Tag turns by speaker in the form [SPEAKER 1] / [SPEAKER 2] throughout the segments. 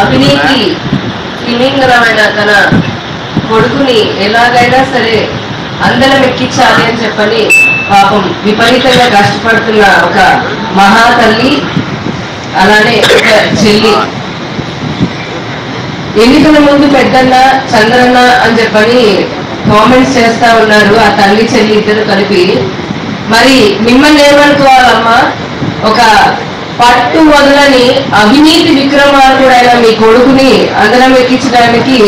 [SPEAKER 1] అవినీతి తిమింగలమైన తన కొడుకుని ఎలాగైనా సరే అందరం ఎక్కించాలి అని చెప్పని పాపం విపరీతంగా కష్టపడుతున్న ఒక మహాతల్లి అలానే ఒక చెల్లి. ఎన్నికల ముందు పెద్దన్న చంద్రన్న అని చెప్పని కామెంట్స్ చేస్తా ఉన్నారు ఆ తల్లి చెల్లి ఇద్దరు కలిపి. మరి మిమ్మల్ని ఏమనుకోవాలమ్మా? ఒక పట్టు వదలని అవినీతి విక్రమార్కుడైన మీ కొడుకుని అందరం ఎక్కించడానికి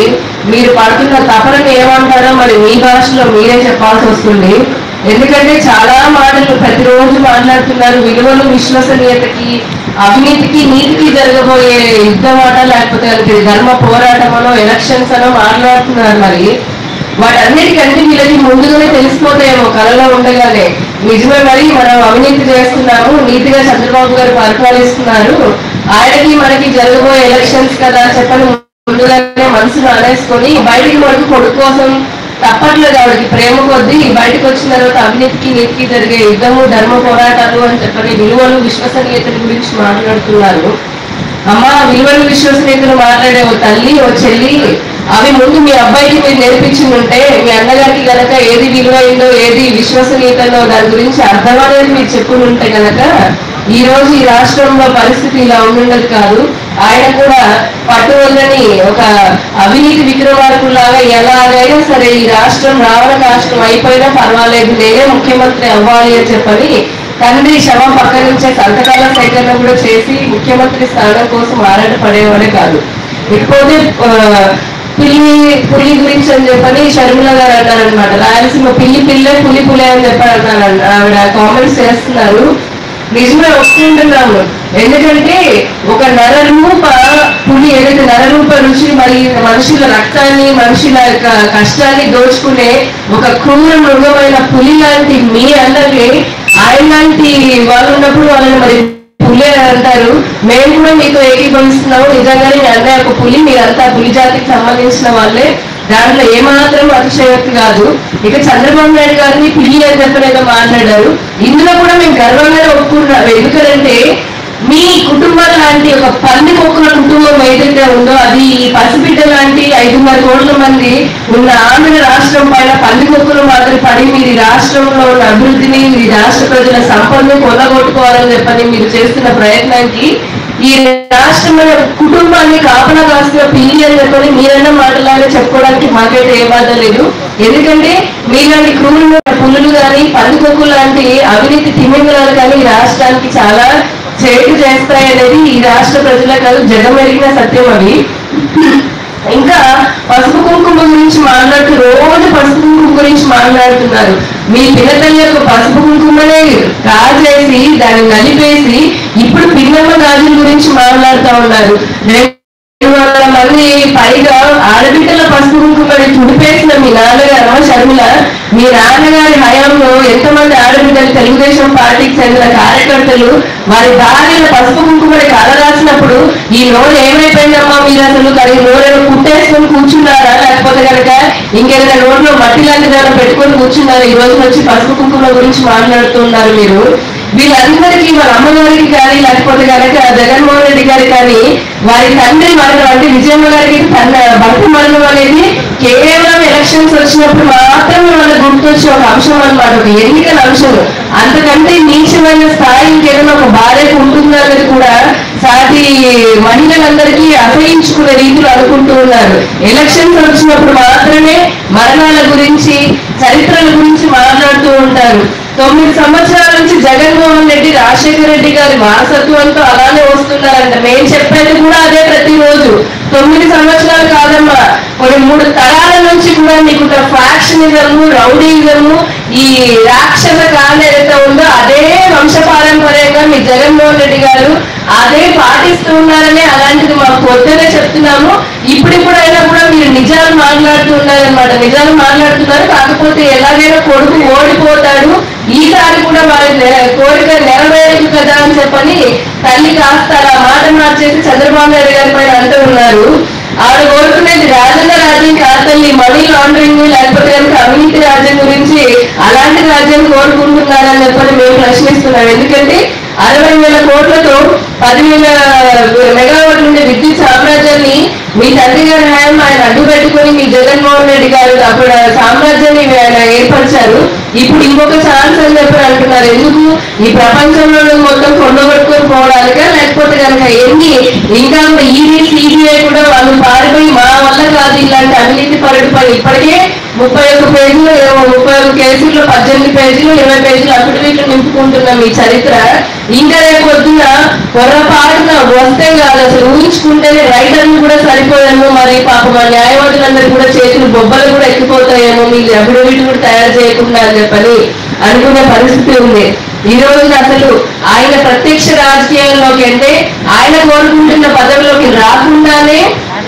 [SPEAKER 1] మీరు పడుతున్న తపనని ఏమంటారో మరి మీ భాషలో మీరే చెప్పాల్సి వస్తుంది. ఎందుకంటే చాలా మాటలు ప్రతిరోజు మాట్లాడుతున్నారు. విలువలు విశ్వసనీయతకి అవినీతికి నీతికి జరగబోయే యుద్ధమాట లేకపోతే అది ధర్మ పోరాటమనో ఎలక్షన్స్ అనో మాట్లాడుతున్నారు మరి. వాటన్నిటికంటే వీళ్ళకి ముందుగానే తెలిసిపోతాయేమో కళలో ఉండగానే. నిజమే మరి మనం అవినీతి చేస్తున్నాము నీతిగా చంద్రబాబు గారు పరిపాలిస్తున్నారు. ఆయనకి మనకి జరగబోయే ఎలక్షన్స్ కదా చెప్పని ముందుగానే మనసును అనేసుకొని బయటికి మనకు కొడుకు కోసం తప్పట్లేదు ఆవిడకి ప్రేమ కొద్దీ బయటకు వచ్చిన తర్వాత అవినీతికి నీతికి జరిగే యుద్ధము ధర్మ పోరాటాలు అని చెప్పని విలువలు విశ్వసనీయతల గురించి మాట్లాడుతున్నారు. అమ్మ విలువలు విశ్వసనీయతలు మాట్లాడే ఓ తల్లి ఓ చెల్లి అవి ముందు మీ అబ్బాయికి మీరు నేర్పించిందంటే మీ అన్నగారికి గనక ఏది విలువైందో ఏది విశ్వసనీయతలో దాని గురించి అర్థమనేది మీరు చెప్పుకుని ఉంటే ఈ రోజు ఈ రాష్ట్రంలో పరిస్థితి ఇలా ఉండుండదు కాదు. ఆయన కూడా పట్టువల్లని ఒక అవినీతి విక్రమార్కులాగా ఎలాగైనా సరే ఈ రాష్ట్రం రావణ రాష్ట్రం అయిపోయినా పర్వాలేదు నేనే ముఖ్యమంత్రి అవ్వాలి అని చెప్పని తండ్రి శవం పక్క నుంచే సంతకాల సేకరణ కూడా చేసి ముఖ్యమంత్రి స్థానం కోసం ఆరాట పడేవాడే కాదు. ఇకపోతే పిల్లి పులి గురించి అని చెప్పని షర్మిల గారు అన్నారనమాట రాయలసీమ పిల్లి పిల్లే పులి పులే అని చెప్పని అన్నారు ఆవిడ కామెంట్స్ చేస్తున్నారు. నిజమే వస్తుంటున్నాము. ఎందుకంటే ఒక నరరూప పులి ఏదైతే నరరూప రుచి మరి మనుషుల రక్తాన్ని మనుషుల యొక్క కష్టాన్ని దోచుకునే ఒక క్రూర మృగమైన పులి లాంటి మీ అందరికీ ఆయన లాంటి వాళ్ళు ఉన్నప్పుడు వాళ్ళని మరి పులి అని అంటారు. మేము కూడా మీతో ఏకీభవిస్తున్నాము. నిజంగానే మీ అన్నయ్య ఒక పులి మీరంతా పులి జాతికి సంబంధించిన వాళ్ళే. దాంట్లో ఏమాత్రం అతిశయోక్తి కాదు. ఇక చంద్రబాబు నాయుడు గారిని పిల్లి అని చెప్పని మాట్లాడారు. ఇందులో కూడా మేము గర్వంగానే ఒప్పుకున్నాం ఎందుకంటే మీ కుటుంబం లాంటి ఒక పంది మొక్కల కుటుంబం ఏదైతే ఉందో అది ఈ పసిబిడ్డ లాంటి ఐదున్నర కోట్ల మంది ఉన్న ఆంధ్ర రాష్ట్రం పైన పంది మొక్కలు మాదిరి పడి మీరు రాష్ట్రంలో ఉన్న అభివృద్ధిని మీ రాష్ట్ర ప్రజల సంపదను కొల్లగొట్టుకోవాలని చెప్పని మీరు చేస్తున్న ప్రయత్నానికి ఈ రాష్ట్రమైన కుటుంబాన్ని కాపలా కాస్తున్న పిల్లి అని చెప్పని మీరన్న మాటలాగా చెప్పుకోవడానికి మాకైతే ఏ బాధ లేదు. ఎందుకంటే మీలాంటి క్రూరులు పులులు కానీ పందికొక్కు లాంటి అవినీతి తిమింగలాలు కానీ ఈ రాష్ట్రానికి చాలా చేటు చేస్తాయి అనేది ఈ రాష్ట్ర ప్రజల కాదు జగమెరిగిన సత్యం అవి ఇంకా పసుపు కుంకుమ గురించి మాట్లాడుతూ రోజు పసుపు కుంకుమ గురించి మాట్లాడుతున్నారు. మీ పిల్లతల్లి యొక్క పసుపు కుంకుమనే కాజేసి దాన్ని నలిపేసి ఇప్పుడు పిన్నమ్మ గాజుల గురించి మాట్లాడుతూ ఉన్నారు. రెండు వందల మంది పైగా ఆడబిడ్డల పసుపు కుంకుమని చుడిపేసిన మీ నాన్నగారు షర్మిల మీ నాన్నగారి హయాంలో ఎంతమంది ఆడబిడ్డలు తెలుగుదేశం పార్టీకి చెందిన కార్యకర్తలు వారి భార్యల పసుపు కుంకుమని కలరాసినప్పుడు ఈ లోన్ ఏమైపోయిందమ్మా మీరు అసలు? కానీ నోరు కుట్టేసుకొని కూర్చున్నారా? లేకపోతే కనుక ఇంకేదైనా నోట్లో మట్టి లాంటి దాన్ని పెట్టుకొని కూర్చున్నారు ఈ రోజు వచ్చి పసుపు కుంకుమ గురించి మాట్లాడుతున్నారు మీరు. వీళ్ళందరికీ మన అమ్మగారికి కానీ లేకపోతే కనుక జగన్మోహన్ రెడ్డి గారి కానీ వారి తండ్రి మరణం అంటే విజయమ్మ గారికి తన భర్త మరణం అనేది కేవలం ఎలక్షన్స్ వచ్చినప్పుడు మాత్రమే మనకు గుర్తొచ్చే ఒక అంశం అనమాట ఒక ఎన్నికల అంశం. అంతకంటే నీచమైన స్థాయి ఇంకేదైనా ఒక భార్యకు ఉంటుందా అనేది కూడా సాటి మహిళలందరికీ అసహించుకునే రీతిలో అనుకుంటూ ఉన్నారు. ఎలక్షన్స్ వచ్చినప్పుడు మాత్రమే మరణాల గురించి చరిత్రల గురించి మాట్లాడుతూ ఉంటారు. తొమ్మిది సంవత్సరాల నుంచి జగన్మోహన్ రెడ్డి రాజశేఖర రెడ్డి గారి వారసత్వంతో అలానే వస్తున్నారంట. మేము చెప్పేది కూడా అదే ప్రతిరోజు. తొమ్మిది సంవత్సరాలు కాదమ్మా. కొన్ని మూడు తరాల నుంచి కూడా నీకు ఫ్యాక్షనిజము రౌడీజము ఈ రాక్షస కాలం ఏదైతే ఉందో అదే వంశపారంపర్యంగా మీ జగన్మోహన్ రెడ్డి గారు అదే పాటిస్తూ ఉన్నారని అలాంటిది మాకు పొద్దునే చెప్తున్నాము. ఇప్పుడిప్పుడైనా కూడా మీరు నిజాలు మాట్లాడుతూ నిజాలు మాట్లాడుతున్నారు. కాకపోతే ఎలాగైనా కొడుకు ఓడిపోతాడు. ఈసారి కూడా వారి కోరిక నెరవేరదు కదా అని చెప్పని తల్లి కాస్త అలా మాట మార్చేసి చంద్రబాబు నాయుడు గారి పైన అంటూ ఉన్నారు. ఆవిడ కోరుకునేది రాజన్న రాజ్యం కాదు మనీ లాండరింగ్ లేకపోతే కనుక అవినీతి రాజ్యం గురించి అలాంటి రాజ్యం కోరుకుంటున్నారని చెప్పని మేము ప్రశ్నిస్తున్నాం. ఎందుకంటే అరవై వేల కోట్లతో పదివేల మెగావాట్ ఉండే విద్యుత్ సామ్రాజ్యాన్ని మీ తండ్రి గారి హయాం ఆయన అడ్డు పెట్టుకుని మీ జగన్మోహన్ రెడ్డి గారు అప్పుడు సామ్రాజ్యాన్ని ఆయన ఏర్పరిచారు. ఇప్పుడు ఇంకొక ఛాన్స్ అని చెప్పి అంటున్నారు. ఎందుకు? ఈ ప్రపంచంలో మొత్తం కొండగొట్టుకొని పోవడానికా? లేకపోతే కనుక ఎన్ని ఇంకా ఈడీ సిబిఐ కూడా వాళ్ళు పారిపోయి మా వల్ల కాదు ఇలాంటి అవినీతి పరుడు పని ఇప్పటికే ముప్పై ఒక్క పేజీలు ముప్పై ఒక్క కేసుల్లో పద్దెనిమిది పేజీలు ఇరవై పేజీలు అఫిడవిట్లు నింపుకుంటున్నాం ఈ చరిత్ర. ఇంకా రేపు పొద్దున పొరపాటున వస్తే కాదు అసలు ఊహించుకుంటేనే రైటర్లు కూడా సరిపోయేమో మరి పాపం మా న్యాయవాదులందరూ కూడా చేతులు బొబ్బలు కూడా ఎక్కిపోతాయేమో మీరు అఫిడవిట్ కూడా తయారు చేయకుండా అని చెప్పని అనుకునే పరిస్థితి ఉంది. ఈ రోజున అసలు ఆయన ప్రత్యక్ష రాజకీయాల్లోకి అంటే ఆయన కోరుకుంటున్న పదవిలోకి రాకుండానే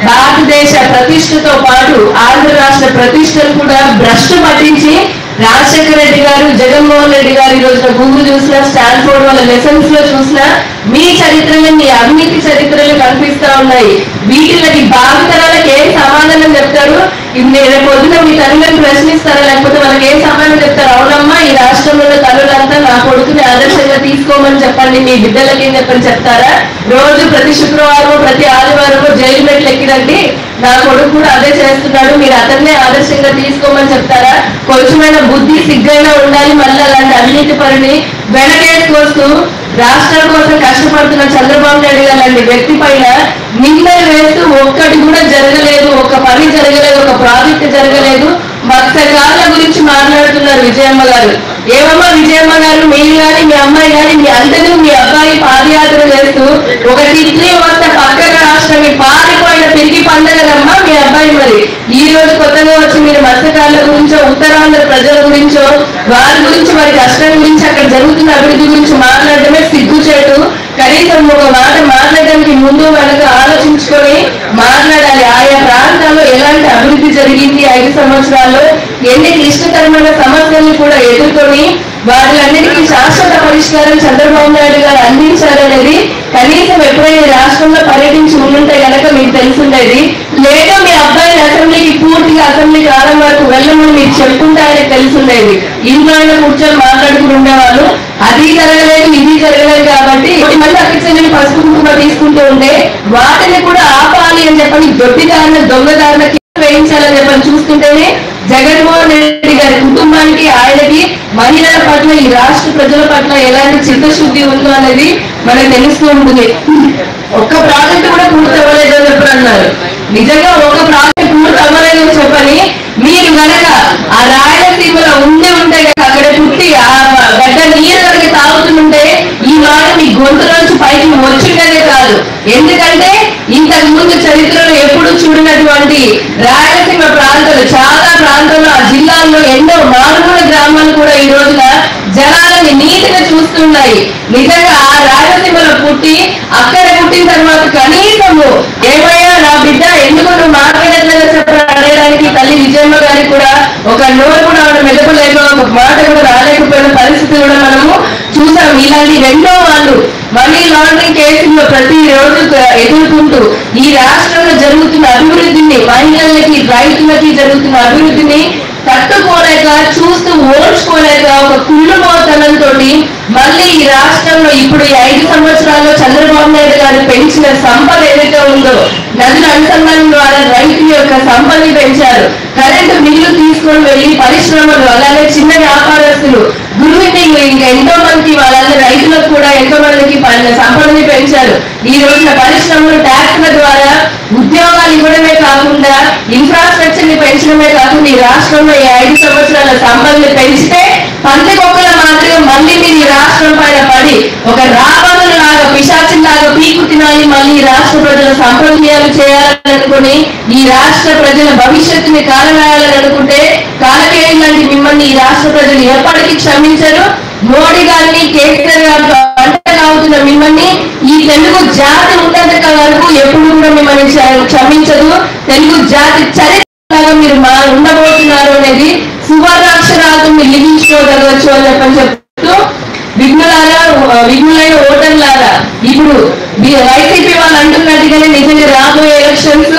[SPEAKER 1] భారతదేశ ప్రతిష్టతో పాటు ఆంధ్ర రాష్ట్ర ప్రతిష్టను కూడా భ్రష్టు పట్టించి రాజశేఖర రెడ్డి గారు జగన్మోహన్ రెడ్డి గారు ఈ రోజున భూమి చూసినా స్టాన్ఫోర్డ్ వాళ్ళ లెసన్స్లో చూసినా మీ చరిత్రలు మీ అవినీతి చరిత్రలు కనిపిస్తా ఉన్నాయి. వీటిలకి భావితరాలకు ఏం సమాధానం చెప్తారు? నేను పొద్దున మీ తల్లిని ప్రశ్నిస్తారా? లేకపోతే వాళ్ళకి ఏం సమాధానం చెప్తారు? అవునమ్మా ఈ రాష్ట్రంలో ఉన్న తల్లులంతా నా కొడుకుని ఆదర్శంగా తీసుకోమని చెప్పండి. మీ బిడ్డలకి ఏం చెప్పని చెప్తారా? రోజు ప్రతి శుక్రవారం ప్రతి ఆదివారం జైలు మెట్లు ఎక్కిరండి. నా కొడుకు కూడా అదే చేస్తున్నాడు. మీరు అతన్నే ఆదర్శంగా తీసుకోమని చెప్తారా? కొంచెమైనా బుద్ధి సిగ్గైనా ఉండాలి మళ్ళీ అలాంటి అవినీతి పనిని వెనకేసుకొస్తూ రాష్ట్రం కోసం కష్టపడుతున్న చంద్రబాబు నాయుడు గారు లాంటి వ్యక్తి పైన నిందలు వేస్తూ ఒక్కటి కూడా జరగలేదు ఒక పని జరగలేదు ఒక ప్రాజెక్ట్ జరగలేదు. మత్స్యకారుల గురించి మాట్లాడుతున్నారు విజయమ్మ గారు. ఏమమ్మా విజయమ్మ గారు మీరు కానీ మీ అమ్మాయి కానీ మీ అందరూ మీ అబ్బాయి పాదయాత్ర చేస్తూ ఒక టిట్లీ వస్తే పక్కన రాష్ట్రం పారిపోయిన తిరిగి పండగలమ్మా మీ అబ్బాయి మరి. ఈ రోజు కొత్తగా వచ్చి మీరు మత్స్యకారుల గురించో ఉత్తరాంధ్ర ప్రజల గురించో వారి గురించి వారి కష్టం గురించి అక్కడ జరుగుతున్న అభివృద్ధి గురించి సిగ్గు సిగ్గుచేటు. కనీసం ఒక మాట మాట్లాడడానికి ముందు వాళ్ళకు ఆలోచించుకొని మాట్లాడాలి. ఆయా ప్రాంతాల్లో ఎలాంటి అభివృద్ధి జరిగింది ఐదు సంవత్సరాల్లో? ఎన్ని క్లిష్టకరమైన సమస్యలను కూడా ఎదుర్కొని వాటిలన్నిటికీ శాశ్వత పరిష్కారం చంద్రబాబు నాయుడు గారు అందించారనేది కనీసం ఎప్పుడైనా రాష్ట్రంలో పర్యటించి ఉండుంటే కనుక మీకు తెలుసుండేది లేదా మీ అబ్బాయిని అసెంబ్లీకి పూర్తిగా అసెంబ్లీ కాలం వరకు వెళ్ళమని మీకు చెప్పుకుంటే ఆయనకు తెలుసుండేది. ఇంట్లో ఆయన కూర్చొని మాట్లాడుకుని ఉండేవాళ్ళు. అది జరగలేదు ఇది జరగలేదు కాబట్టి మళ్ళీ అక్కడ పసుపు కుంకుమ తీసుకుంటూ ఉంటే వాటిని కూడా ఆపాలి అని చెప్పని దొడ్డిదారిన దొంగదారిన వేయించాలని చెప్పని చూస్తుంటేనే జగన్మోహన్ రెడ్డి గారి కుటుంబానికి ఆయనకి మహిళల పట్ల ఈ రాష్ట్ర ప్రజల పట్ల ఎలాంటి చిత్తశుద్ధి ఉందో అనేది మనకు తెలుస్తూ ఉంటుంది. ఒక్క ప్రాజెక్ట్ కూడా పూర్తి అవ్వలేదు అని అన్నారు నిజంగా ఒక ప్రాజెక్ట్ పూర్తి అవ్వలేదు చెప్పని మీరు కనుక ఆ రాయలసీమలో ఉండే ఉంటే గనక అక్కడ పుట్టి ఆ గడ్డ నీరు కనుక తాగుతుంటే ఈ మాట మీ గొంతులోంచి పైకి వచ్చిందనే కాదు. ఎందుకంటే ఇంతకు ముందు చరిత్రలో ఎప్పుడు చూడనటువంటి రాయలసీమ ప్రాంతాలు చాలా ప్రాంతాల్లో ఆ జిల్లాల్లో ఎన్నో మారుమూల గ్రామాలు కూడా ఈ రోజున జనాలని నీటిగా చూస్తున్నాయి. నిజంగా ఆ రాయలసీమలో పుట్టి అక్కడ పుట్టిన తర్వాత కనీసము ఏమయ్యా నా బిడ్డ ఎందుకు నువ్వు మాట్లాడట్లేదో చెప్పరా? అడగడానికి తల్లి విజయమ్మ గారికి కూడా ఒక నోరు కూడా ఆవిడ మెదపలేక ఒక మాట కూడా రాలేకపోయిన పరిస్థితి కూడా మనము చూసాం ఇలాంటి రెండో వాళ్ళు మనీ లాండరింగ్ కేసుల్లో ప్రతి రోజు ఎదుర్కొంటూ ఈ రాష్ట్రంలో జరుగుతున్న అభివృద్ధిని మహిళలకి రైతులకి జరుగుతున్న అభివృద్ధిని తట్టుకోలేక చూస్తూ ఓడ్చుకోలేక ఒక కుళ్ళుమోతనంతో మళ్ళీ ఈ రాష్ట్రంలో ఇప్పుడు ఈ ఐదు సంవత్సరాల్లో చంద్రబాబు నాయుడు గారు పెంచిన నదుల అనుసంధానం ద్వారా రైతు యొక్క సంపదని పెంచారు. కరెంటు బిల్లు తీసుకొని వెళ్ళి పరిశ్రమలు అలాగే చిన్న వ్యాపారస్తులు గురువింటింగ్ ఇంకా ఎంతో మంది వాళ్ళందరూ రైతులకు కూడా ఎంతో మందికి సంపదని పెంచారు. ఈ రోజున పరిశ్రమలు ట్యాక్స్ల ద్వారా ఉద్యోగాలు ఇవ్వడమే కాకుండా ఇన్ఫ్రాస్ట్రక్చర్ని పెంచడమే కాకుండా ఈ రాష్ట్రంలో ఈ ఐదు సంవత్సరాల సంపదని పెంచితే పంది కుక్కల మాత్రం మళ్ళీ మీరు ఈ రాష్ట్రం పైన పడి ఒక రావణుల లాగా పిశాచి లాగా మళ్ళీ రాష్ట్ర ప్రజల సంప్రదాయాలు చేయాలని అనుకుని ఈ రాష్ట్ర ప్రజల భవిష్యత్తుని కాలవేయాలని అనుకుంటే కాలకేయం లాంటి మిమ్మల్ని ఈ రాష్ట్ర ప్రజలు ఎప్పటికీ క్షమించరు. మోడీ గారిని కేసీఆర్ గారితో అంటగావుతున్న మిమ్మల్ని ఈ తెలుగు జాతి ఉన్నంత వరకు ఎప్పుడు కూడా మిమ్మల్ని క్షమించదు. తెలుగు జాతి చరిత్రగా మీరు మా ఉండబోతున్నారు అనేది సువర్ణాక్షరాలతో మీరు లిఖించుకోగలవచ్చు అని చెప్పని చెప్తూ విఘ్నులారా విఘ్నులైన ఓటర్లారా ఇప్పుడు వైసీపీ వాళ్ళు అంటున్నట్టుగానే నిజంగా రాబోయే ఎలక్షన్స్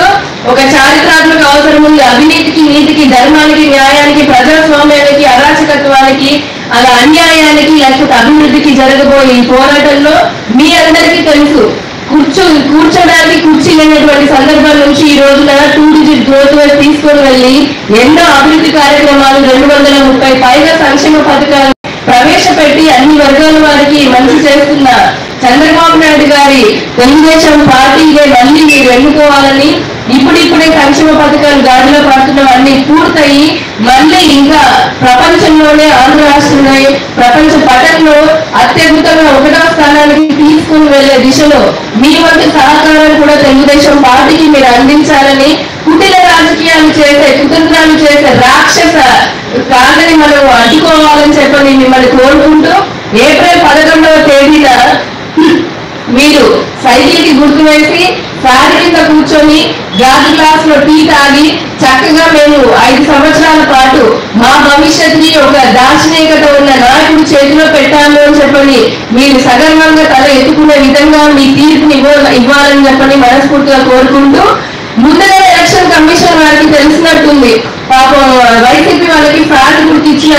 [SPEAKER 1] ఒక చారిత్రాత్మక అవసరం ఉంది. అవినీతికి నీతికి ధర్మానికి న్యాయానికి ప్రజాస్వామ్యానికి అరాచకత్వానికి అలా అన్యాయానికి లేకపోతే అభివృద్ధికి జరగబోయే ఈ పోరాటంలో మీ అందరికీ తెలుసు కూర్చో కూర్చోడానికి కుర్చీ లేనటువంటి సందర్భం నుంచి ఈ రోజున టూ డిజిట్ గ్రోత్ వైపు తీసుకొని వెళ్ళి ఎన్నో అభివృద్ధి కార్యక్రమాలు రెండు వందల ముప్పై పైగా సంక్షేమ పథకాలు ప్రవేశపెట్టి అన్ని వర్గాల వారికి మంచి చేస్తున్న చంద్రబాబు నాయుడు గారి తెలుగుదేశం పార్టీనే మళ్ళీ మీరు ఎన్నుకోవాలని ఇప్పుడిప్పుడే సంక్షేమ పథకాలు గాడిలో పడుతున్నవన్నీ పూర్తయి మళ్ళీ ఇంకా ప్రపంచంలోనే ఆంధ్ర రాష్ట్రంలో ప్రపంచ పటంలో అత్యద్భుతంగా ఒకటవ స్థానానికి తీసుకుని వెళ్ళే దిశలో మీ వంటి సహకారం కూడా తెలుగుదేశం పార్టీకి మీరు అందించాలని కుటిల రాజకీయాలు చేసే కుతంత్రాలు చేసే రాక్షస కాదని మనం అడ్డుకోవాలని చెప్పని మిమ్మల్ని కోరుకుంటూ ఏప్రిల్ పదకొండవ తేదీన మీరు సైకిల్కి గుర్తు వేసి ఫ్యాన్ కింద కూర్చొని గాజు గ్లాస్లో టీ తాగి చక్కగా మేము ఐదు సంవత్సరాల పాటు మా భవిష్యత్తుని ఒక దార్శనికత ఉన్న నాయకుడు చేతిలో పెట్టాము అని చెప్పని మీరు సగర్వంగా తల ఎత్తుకునే విధంగా మీ తీర్పుని ఇవ్వాలని చెప్పని మనస్ఫూర్తిగా కోరుకుంటూ ముందుగా ఎలక్షన్ కమిషన్ వారికి తెలిసినట్టుంది. పాపం వైసీపీ వాళ్ళకి ఫ్యాన్ గుర్తిచ్చిన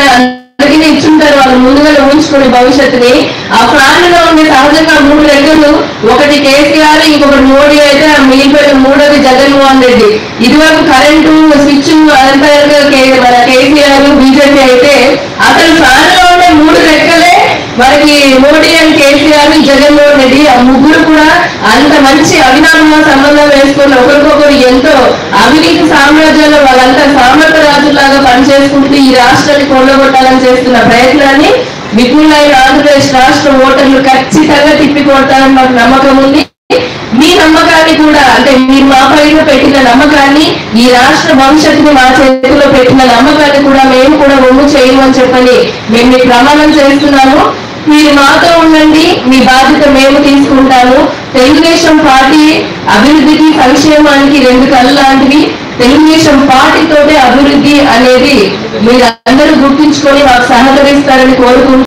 [SPEAKER 1] అందరికీ ఇచ్చుంటారు వాళ్ళు ముందుగా ఊహించుకునే భవిష్యత్తుని ఆ ఫ్యాన్లో ఉండే సహజంగా మూడు రెక్కలు ఒకటి కేసీఆర్ ఇంకొకటి మోడీ అయితే ఆ మిగిలిపోయిన మూడోది జగన్మోహన్ రెడ్డి. ఇదివరకు కరెంటు స్విచ్ అదంతా కే- మన కేసీఆర్ బీజేపీ అయితే అసలు ప్రాణంలో లో ఉండే మూడు రెక్కలే. మనకి మోడీ అండ్ గారు జగన్మోహన్ రెడ్డి ఆ ముగ్గురు కూడా అంత మంచి అవినామ సంబంధం వేసుకుని ఒకరికొకరు ఎంతో అవినీతి సామ్రాజ్యంలో వాళ్ళంతా సామర్థ్య రాజులాగా పనిచేసుకుంటూ ఈ రాష్ట్రాన్ని కొల్లగొట్టాలని చేస్తున్న ప్రయత్నాన్ని విపులైన ఆంధ్రప్రదేశ్ రాష్ట్ర ఓటర్లు ఖచ్చితంగా తిప్పికొడతారని మాకు నమ్మకం ఉంది. మీ నమ్మకాన్ని కూడా అంటే మీరు మా పైన పెట్టిన నమ్మకాన్ని ఈ రాష్ట్ర భవిష్యత్తుని మా చేతిలో పెట్టిన నమ్మకాన్ని కూడా మేము కూడా ఒమ్ము చేయము అని చెప్పని మేము మీ ప్రమాణం చేస్తున్నాము. మీరు మాతో ఉండండి మీ బాధ్యత మేము తీసుకుంటాము. తెలుగుదేశం పార్టీ అభివృద్ధికి సంక్షేమానికి రెండు కళ్ళు లాంటివి తెలుగుదేశం పార్టీతోటే అభివృద్ధి అనేది మీరు అందరూ గుర్తుంచుకొని మాకు సహకరిస్తారని కోరుకుంటూ